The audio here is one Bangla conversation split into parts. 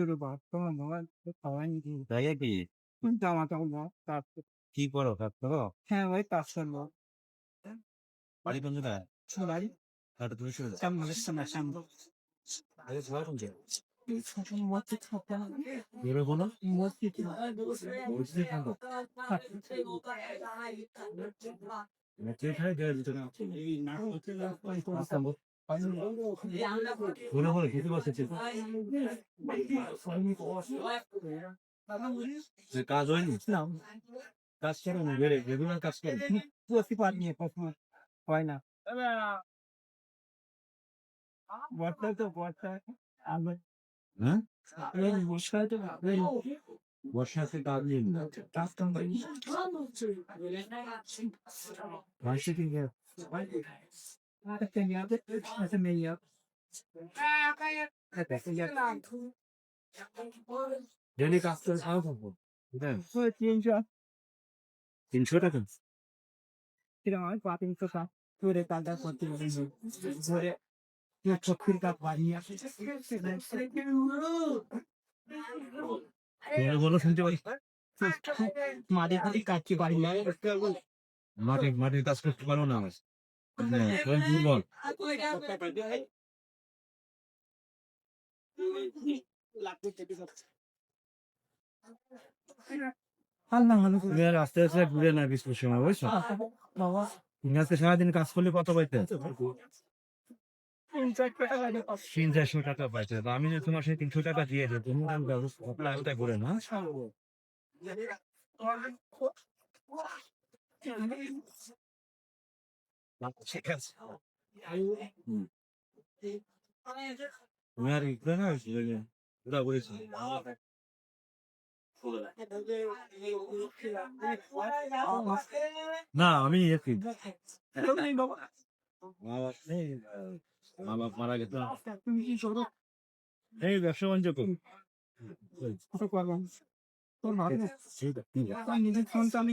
শুরু কর তোমার বাবা খাওয়ানি তাই কি জামা কাপড় কাজ কি করো কাজ করো হ্যাঁ ভাই কাজ করব বাড়ি কোন জায়গায় সবাই হাটে তুমি শুয়ে যাও কেমন হচ্ছে না কেমন আরে সবাই কোন জায়গায় মসজিদ থাকে না বেরো বলো মসজিদ বুঝতে থাকো মেট্রো খাই দেওয়া যেত না এই না হচ্ছে না বলো বলো খেতে বসেছে যে কাজ হয়নি কাজ করো না বেড়ে রেগুলার কাজ করো প্রতি পার নিয়ে কখনো হয় না বর্ষায় তো বর্ষায় আমি হ্যাঁ এই বর্ষায় তো এই বর্ষাতে কাজ নেই কাজ কাম করি মাসে কি একটা মেয়ে আছে একটা মেয়ে আছে ডেলি কাজ করে খাওয়া খাব বুঝলেন ওই তিনশো তিনশো টাকা কীরকম হয় পা তিনশো টাকা ধরে কাজটা করতে পারি ধরে চক্ষুর কাপ আসে বলো শুনতে পাই মাঝে খালি কাটতে পারি না মাঠে মাঠে কাজ করতে পারো না হ্যাঁ আস্তে আস্তে ঘুরে না বিশ সময় বুঝছ? আজকে সারাদিন কাজ করলে কত পাইতে? তিন চারশো টাকা পাইতে। আমি যে তোমার সেই তিনশো টাকা দিয়ে দিই তুমি ব্যবস্থা করে না ঠিক আছে আর ইয়ে না পুরা বলেছি না আমি এসি মা বাপ মা মারা গেছে তুমি কি করো এই ব্যবসা বাণিজ্য করি তোর ভালো ঠিক আছে আমি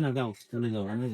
না যাও চলে যাও আমি